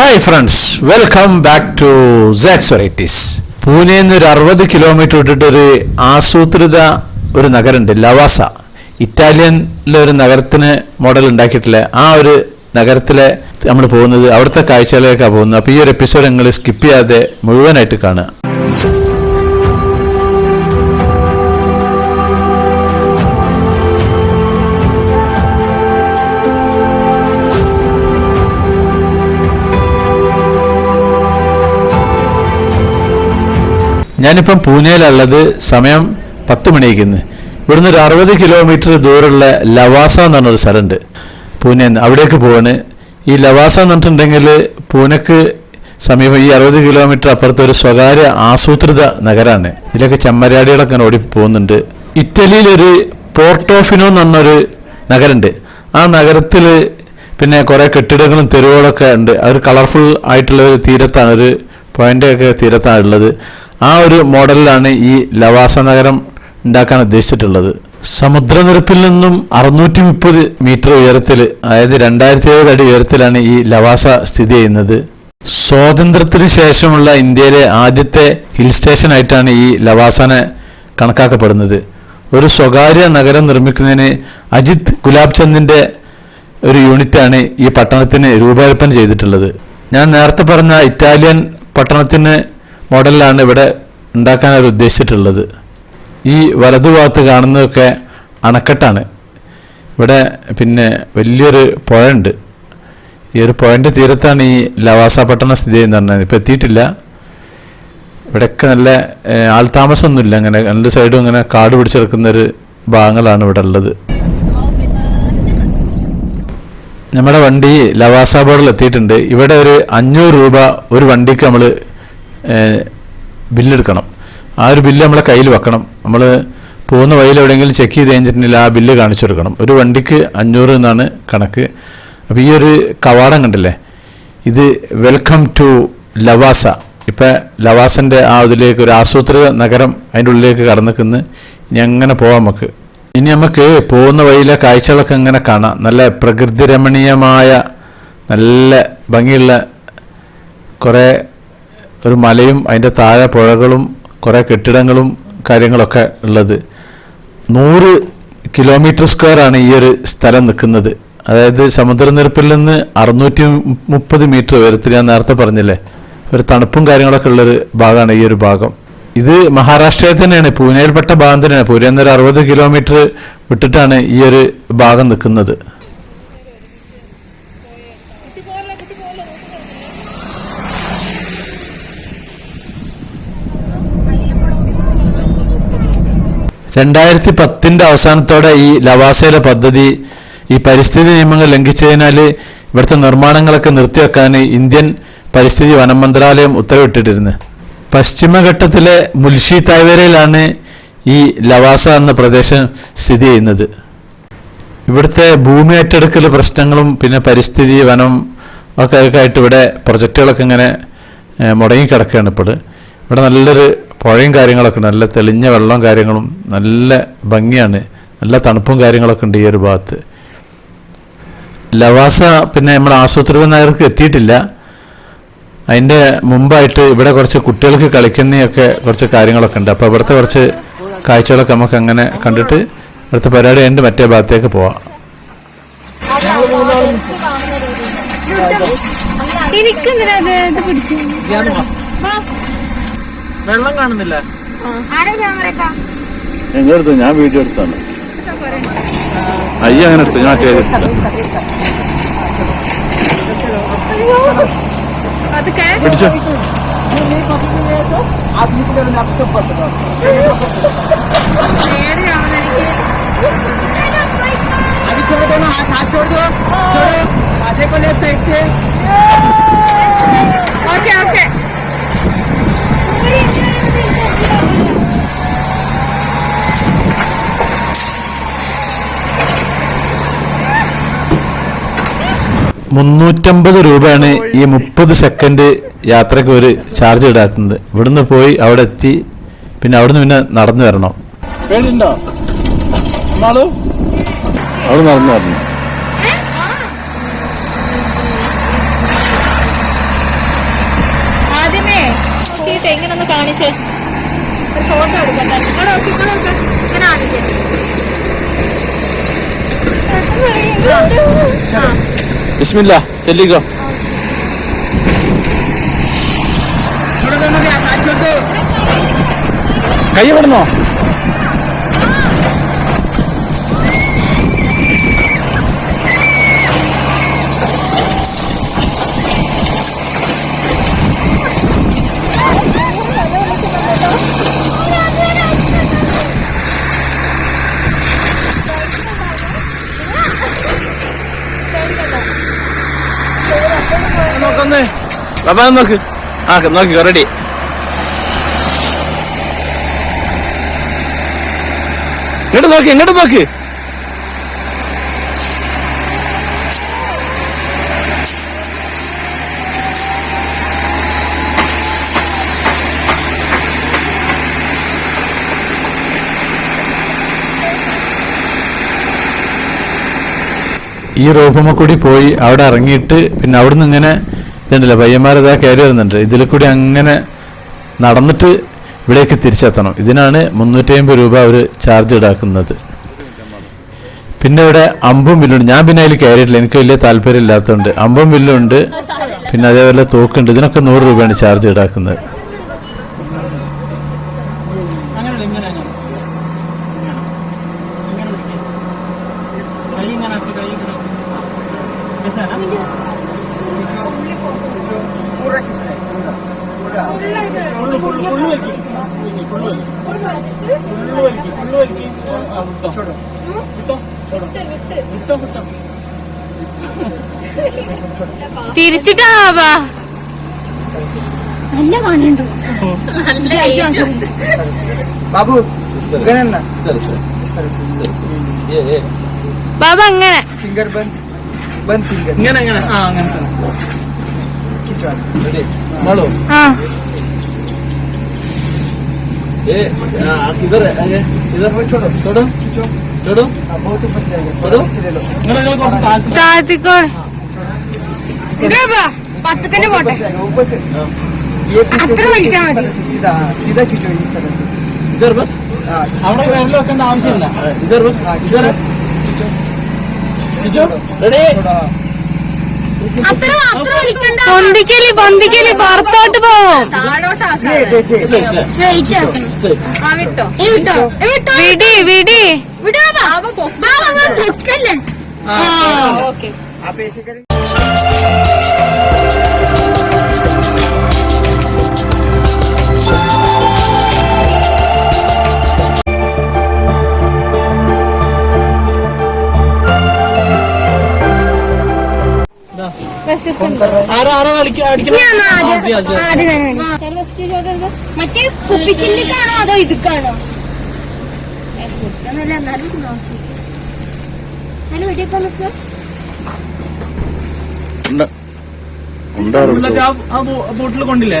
Hi friends welcome back to സാക്സ് varieties Pune നിന്ന് ഒരു അറുപത് കിലോമീറ്റർ വിട്ടിട്ട് ഒരു ആസൂത്രിത ഒരു നഗരമുണ്ട് ലവാസ. ഇറ്റാലിയനിലെ ഒരു നഗരത്തിന് മോഡൽ ഉണ്ടാക്കിയിട്ടില്ല ആ ഒരു നഗരത്തിലെ നമ്മൾ പോകുന്നത് അവിടുത്തെ കാഴ്ചകളിലേക്കാണ് പോകുന്നത്. അപ്പോൾ ഈ ഒരു എപ്പിസോഡ് നിങ്ങൾ സ്കിപ്പ് ചെയ്യാതെ മുഴുവനായിട്ട് കാണുക. ഞാനിപ്പം പൂനെയിലുള്ളത് സമയം പത്ത് മണിയേക്കുന്നു ഇവിടുന്ന് ഒരു അറുപത് കിലോമീറ്റർ ദൂരമുള്ള ലവാസ എന്ന് പറഞ്ഞൊരു സ്ഥലമുണ്ട് പൂനെ അവിടേക്ക് പോവാണ്. ഈ ലവാസ എന്ന് പറഞ്ഞിട്ടുണ്ടെങ്കിൽ പൂനെക്ക് സമീപം ഈ അറുപത് കിലോമീറ്റർ അപ്പുറത്ത് ഒരു സ്വകാര്യ ആസൂത്രിത നഗരമാണ്. ഇതിലൊക്കെ ചെമ്മരാടികളൊക്കെ ഓടി പോകുന്നുണ്ട്. ഇറ്റലിയിലൊരു പോർട്ടോഫിനോ എന്ന് പറഞ്ഞൊരു നഗരമുണ്ട്. ആ നഗരത്തിൽ പിന്നെ കുറേ കെട്ടിടങ്ങളും തെരുവുകളൊക്കെ ഉണ്ട്. അത് കളർഫുൾ ആയിട്ടുള്ള ഒരു തീരത്താണ്. ഒരു പോയിന്റ് ഒക്കെ തീരത്താണ് ഉള്ളത്. ആ ഒരു മോഡലിലാണ് ഈ ലവാസ നഗരം ഉണ്ടാക്കാൻ ഉദ്ദേശിച്ചിട്ടുള്ളത്. സമുദ്രനിരപ്പിൽ നിന്നും അറുന്നൂറ്റി മുപ്പത് മീറ്റർ ഉയരത്തിൽ അതായത് രണ്ടായിരത്തി ഏഴ് അടി ഉയരത്തിലാണ് ഈ ലവാസ സ്ഥിതി ചെയ്യുന്നത്. സ്വാതന്ത്ര്യത്തിന് ശേഷമുള്ള ഇന്ത്യയിലെ ആദ്യത്തെ ഹിൽ സ്റ്റേഷൻ ആയിട്ടാണ് ഈ ലവാസനെ കണക്കാക്കപ്പെടുന്നത്. ഒരു സ്വകാര്യ നഗരം നിർമ്മിക്കുന്നതിന് അജിത് ഗുലാബ് ചന്ദിന്റെ ഒരു യൂണിറ്റാണ് ഈ പട്ടണത്തിന് രൂപകൽപ്പന ചെയ്തിട്ടുള്ളത്. ഞാൻ നേരത്തെ പറഞ്ഞ ഇറ്റാലിയൻ പട്ടണത്തിന് മോഡലിലാണ് ഇവിടെ ഉണ്ടാക്കാൻ അവർ ഉദ്ദേശിച്ചിട്ടുള്ളത്. ഈ വലതുഭാഗത്ത് കാണുന്നതൊക്കെ അണക്കെട്ടാണ്. ഇവിടെ പിന്നെ വലിയൊരു പുഴയുണ്ട്. ഈ ഒരു പുഴന്റെ തീരത്താണ് ഈ ലവാസ പട്ടണം സ്ഥിതി ചെയ്യുന്നത് ഇപ്പോൾ എത്തിയിട്ടില്ല. ഇവിടെയൊക്കെ നല്ല ആൾതാമസമൊന്നുമില്ല. അങ്ങനെ രണ്ട് സൈഡും അങ്ങനെ കാട് പിടിച്ചെടുക്കുന്ന ഒരു ഭാഗങ്ങളാണ് ഇവിടെ ഉള്ളത്. നമ്മുടെ വണ്ടി ലവാസ ബോർഡിൽ എത്തിയിട്ടുണ്ട്. ഇവിടെ ഒരു അഞ്ഞൂറ് രൂപ ഒരു വണ്ടിക്ക് നമ്മൾ ബില്ലെടുക്കണം. ആ ഒരു ബില്ല് നമ്മളെ കയ്യിൽ വെക്കണം. നമ്മൾ പോകുന്ന വഴിയിൽ എവിടെയെങ്കിലും ചെക്ക് ചെയ്ത് കഴിഞ്ഞിട്ടുണ്ടെങ്കിൽ ആ ബില്ല് കാണിച്ചു കൊടുക്കണം. ഒരു വണ്ടിക്ക് അഞ്ഞൂറ് എന്നാണ് കണക്ക്. അപ്പോൾ ഈ ഒരു കവാടം കണ്ടില്ലേ? ഇത് വെൽക്കം ടു ലവാസ ഇപ്പം ലവാസന്റെ ആ ഇതിലേക്ക് ഒരു ആസൂത്രിത നഗരം അതിന്റെ ഉള്ളിലേക്ക് കടന്നു കടന്നിക്കുന്നു. ഇനി അങ്ങനെ പോകാം നമുക്ക്. ഇനി നമുക്ക് പോകുന്ന വഴിയിലെ കാഴ്ചകളൊക്കെ ഇങ്ങനെ കാണാം. നല്ല പ്രകൃതിരമണീയമായ നല്ല ഭംഗിയുള്ള കുറേ ഒരു മലയും അതിന്റെ താഴെ പുഴകളും കുറേ കെട്ടിടങ്ങളും കാര്യങ്ങളൊക്കെ ഉള്ളത്. നൂറ് കിലോമീറ്റർ സ്ക്വയർ ആണ് ഈ ഒരു സ്ഥലം നിൽക്കുന്നത്. അതായത് സമുദ്രനിരപ്പിൽ നിന്ന് അറുന്നൂറ്റി മുപ്പത് മീറ്റർ ഉയരത്തിൽ ഞാൻ നേരത്തെ പറഞ്ഞില്ലേ? ഒരു തണുപ്പും കാര്യങ്ങളൊക്കെ ഉള്ളൊരു ഭാഗമാണ് ഈ ഒരു ഭാഗം. ഇത് മഹാരാഷ്ട്രയിൽ തന്നെയാണ് പൂനെയിൽപ്പെട്ട ഭാഗം തന്നെയാണ്. പൂനെ എന്നൊരു അറുപത് കിലോമീറ്റർ വിട്ടിട്ടാണ് ഈ ഒരു ഭാഗം നിൽക്കുന്നത്. രണ്ടായിരത്തി പത്തിന്റെ അവസാനത്തോടെ ഈ ലവാസയിലെ പദ്ധതി ഈ പരിസ്ഥിതി നിയമങ്ങൾ ലംഘിച്ചതിനാൽ ഇവിടുത്തെ നിർമ്മാണങ്ങളൊക്കെ നിർത്തിവെക്കാൻ ഇന്ത്യൻ പരിസ്ഥിതി വനം മന്ത്രാലയം ഉത്തരവിട്ടിട്ടിരുന്നു. പശ്ചിമഘട്ടത്തിലെ മുൽഷി തായ്വരയിലാണ് ഈ ലവാസ എന്ന പ്രദേശം സ്ഥിതി ചെയ്യുന്നത്. ഇവിടുത്തെ ഭൂമി ഏറ്റെടുക്കൽ പ്രശ്നങ്ങളും പിന്നെ പരിസ്ഥിതി വനം ഒക്കെ ആയിട്ട് ഇവിടെ പ്രൊജക്റ്റുകളൊക്കെ ഇങ്ങനെ മുടങ്ങിക്കിടക്കുകയാണ് ഇപ്പോൾ. ഇവിടെ നല്ലൊരു പുഴയും കാര്യങ്ങളൊക്കെ നല്ല തെളിഞ്ഞ വെള്ളവും കാര്യങ്ങളും നല്ല ഭംഗിയാണ്. നല്ല തണുപ്പും കാര്യങ്ങളൊക്കെ ഉണ്ട് ഈ ഒരു ഭാഗത്ത്. ലവാസ പിന്നെ നമ്മൾ ആസൂത്രിത നഗർക്ക് എത്തിയിട്ടില്ല. അതിന്റെ മുമ്പായിട്ട് ഇവിടെ കുറച്ച് കുട്ടികൾക്ക് കളിക്കുന്നതൊക്കെ കുറച്ച് കാര്യങ്ങളൊക്കെ ഉണ്ട്. അപ്പോൾ ഇവിടുത്തെ കുറച്ച് കാഴ്ചകളൊക്കെ നമുക്ക് അങ്ങനെ കണ്ടിട്ട് ഇവിടുത്തെ പരിപാടി കഴിഞ്ഞിട്ട് മറ്റേ ഭാഗത്തേക്ക് പോവാം. എനിക്കെന്തിനാ പിടിച്ചു? വെള്ളം കാണുന്നില്ല ആരാ ക്യാമറക്കാ എങ്ങനെ എടുത്തു ഞാൻ വീഡിയോ എടുത്താണ് അയ്യ അങ്ങനെ എടുത്തു ഞാൻ മറ്റേ അതൊക്കെ പിടിച്ചോ നേരെയാവുന്ന എനിക്ക് अभी छोड़ दो ना हाथ हाथ छोड़ दो छोड़ो आधे को लेफ्ट साइड से ഓക്കെ ഓക്കെ മുന്നൂറ്റമ്പത് രൂപയാണ് ഈ മുപ്പത് സെക്കൻഡ് യാത്രയ്ക്ക് ഒരു ചാർജ് ഈടാക്കുന്നത്. ഇവിടുന്ന് പോയി അവിടെ എത്തി പിന്നെ അവിടുന്ന് പിന്നെ നടന്നു വരണം. അവിടെ നടന്നു വരണം. ഒന്ന് കാണിച്ചേ ഫോട്ടോ എടുക്കട്ടെ. ഇങ്ങോട്ട് നോക്ക് ഇങ്ങോട്ട് നോക്ക്. ഇങ്ങനെ കാണിച്ചേ ആ. ബിസ്മില്ല ചെല്ലിക്കോ. കൈ പെടുന്നോ നോക്കൊന്ന് ബാബാ നോക്ക്. ആ നോക്കിക്കോ റെഡി ഇങ്ങോട്ട് നോക്ക് ഇങ്ങോട്ട് നോക്ക്. ഈ റോഫുമ്മ കൂടി പോയി അവിടെ ഇറങ്ങിയിട്ട് പിന്നെ അവിടുന്ന് ഇങ്ങനെ ഇതുണ്ടല്ലോ പയ്യന്മാരതാ കയറി വരുന്നുണ്ട്. ഇതിൽ കൂടി അങ്ങനെ നടന്നിട്ട് ഇവിടേക്ക് തിരിച്ചെത്തണം. ഇതിനാണ് മുന്നൂറ്റി അമ്പത് രൂപ അവർ ചാർജ് ഈടാക്കുന്നത് പിന്നെ ഇവിടെ അമ്പും വില്ലുണ്ട്. ഞാൻ പിന്നെ അതിൽ കയറിയിട്ടില്ല. എനിക്ക് വലിയ താല്പര്യം ഇല്ലാത്തതുകൊണ്ട് അമ്പും വില്ലുണ്ട് പിന്നെ അതേപോലെ തോക്കുണ്ട്. ഇതിനൊക്കെ നൂറ് രൂപയാണ് ചാർജ് ഈടാക്കുന്നത് തിരിച്ചിട്ടാ ബാബാ നല്ല കാണുന്നുണ്ടോ. ബാബു ബാബ അങ്ങനെ. ഫിംഗർ ബൺ ബൺ ഫിംഗർ ഇങ്ങനെ അങ്ങനെ ആ അങ്ങനത്തെ കിച്ചോ റെഡി മോളോ. ആ. ഇതർ ഇതർ छोड़ो ചോടോ खींचो ചോടോ हाँ, बहुत ऊपर चले गए छोड़ो। पीछे ले लो താഴത്തിക്കോട് പത്ത് തന്നെ പോട്ടെ ऊपर से आएगा, ऊपर से ये पीछे अत्र से വലിച്ചാ इस മതി. तरह से सीधा हाँ, सीधा खींचो इस तरह से ഇതർ ബസ് हाँ അവിടെ വിരൽ വെക്കേണ്ട ആവശ്യമില്ല ഇതർ ബസ് हाँ ഇതർ खींचो കിച്ചോ റെഡി थोड़ा പൊന്തിക്കൽ പൊന്തിക്കൽ പുറത്തോട്ട് പോവും. വിടി വിടി. വിടാവാ മറ്റേ കുപ്പിച്ചിന്റെക്കാണോ അതോ ഇതുക്കാണോ? എന്നാലും നോക്കി. എന്നാലും വെടിയൊക്കെ നിൽക്കുക ഉള്ളൊക്കെ ആ- ആ ബോ- ബോട്ടിൽ കൊണ്ടില്ലേ?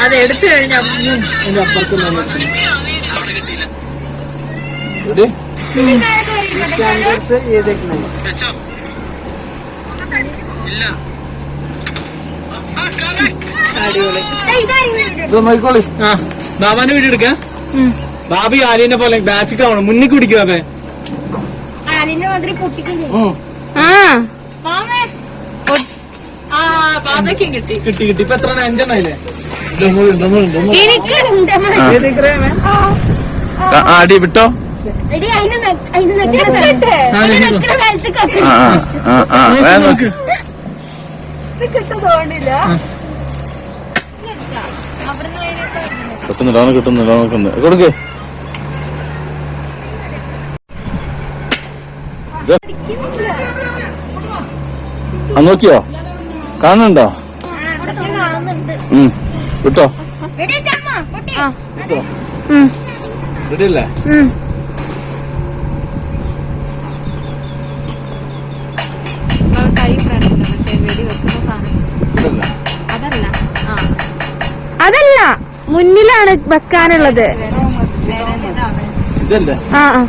അത് എടുത്തു കഴിഞ്ഞാൽ ആ ബാബാന്റെ വീട് എടുക്കാം? ബാബി ആലിനെ പോലെ ബാക്കിക്ക് കാണും. മുന്നിൽ കുടിക്കും അതെ കിട്ടി. കിട്ടി ഇപ്പൊ എത്ര അഞ്ചെണ്ണായില്ലേ അടി വിട്ടോ? കിട്ടുന്നുണ്ട് അവന് കിട്ടുന്നുണ്ട് കൊടുക്ക്. നോക്കിയോ? കാണുന്നുണ്ടോ. ഉം. വിട്ടോ റെഡി അല്ലേ? അതല്ല ആ അതല്ല മുന്നിലാണ് വെക്കാനുള്ളത് ഇതല്ലേ ആ ആ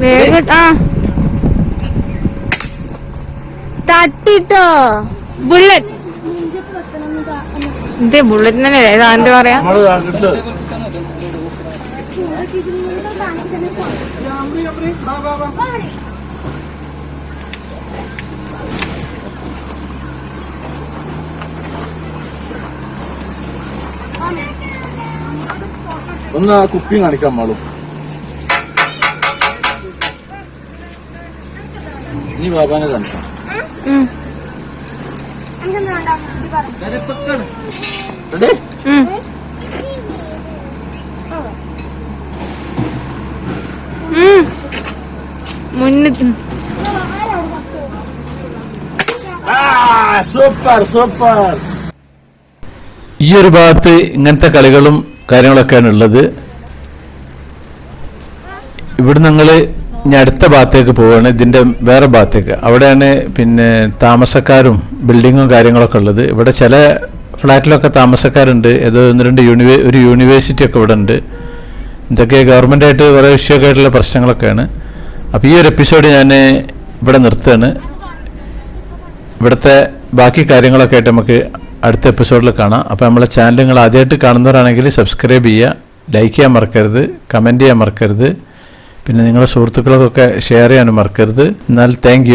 വേഗം ആ തട്ടിട്ടോ. ബുള്ളറ്റ് ഇത് ബുള്ളറ്റ് തന്നെ ഏതാണ്ട് പറയാ? ഒന്ന് ആ കുപ്പി കാണിക്കാൻ പാടും ഇനി ബാബാനെ കാണിക്കാം. Super super. ഈ ഒരു ഭാഗത്ത് ഇങ്ങനത്തെ കളികളും കാര്യങ്ങളൊക്കെയാണ് ഉള്ളത്. ഇവിടെ ഞങ്ങൾ ഇനി അടുത്ത ഭാഗത്തേക്ക് പോവുകയാണ് ഇതിന്റെ വേറെ ഭാഗത്തേക്ക്. അവിടെയാണ് പിന്നെ താമസക്കാരും ബിൽഡിങ്ങും കാര്യങ്ങളൊക്കെ ഉള്ളത്. ഇവിടെ ചില ഫ്ലാറ്റിലൊക്കെ താമസക്കാരുണ്ട്. ഏതോ ഒന്ന് രണ്ട് യൂണിവേ ഒരു യൂണിവേഴ്സിറ്റി ഒക്കെ ഇവിടെ ഉണ്ട്. ഇതൊക്കെ ഗവൺമെന്റായിട്ട് കുറേ വിഷയമൊക്കെ ആയിട്ടുള്ള പ്രശ്നങ്ങളൊക്കെയാണ്. അപ്പോൾ ഈ ഒരു എപ്പിസോഡ് ഞാൻ ഇവിടെ നിർത്തുകയാണ്. ഇവിടുത്തെ ബാക്കി കാര്യങ്ങളൊക്കെ ആയിട്ട് നമുക്ക് അടുത്ത എപ്പിസോഡിൽ കാണാം. അപ്പോൾ നമ്മളെ ചാനൽ നിങ്ങൾ ആദ്യമായിട്ട് കാണുന്നവരാണെങ്കിൽ സബ്സ്ക്രൈബ് ചെയ്യുക ലൈക്ക് ചെയ്യാൻ മറക്കരുത് കമന്റ് ചെയ്യാൻ മറക്കരുത്. പിന്നെ നിങ്ങളുടെ സുഹൃത്തുക്കൾക്കൊക്കെ ഷെയർ ചെയ്യാനും മറക്കരുത്. എന്നാൽ താങ്ക്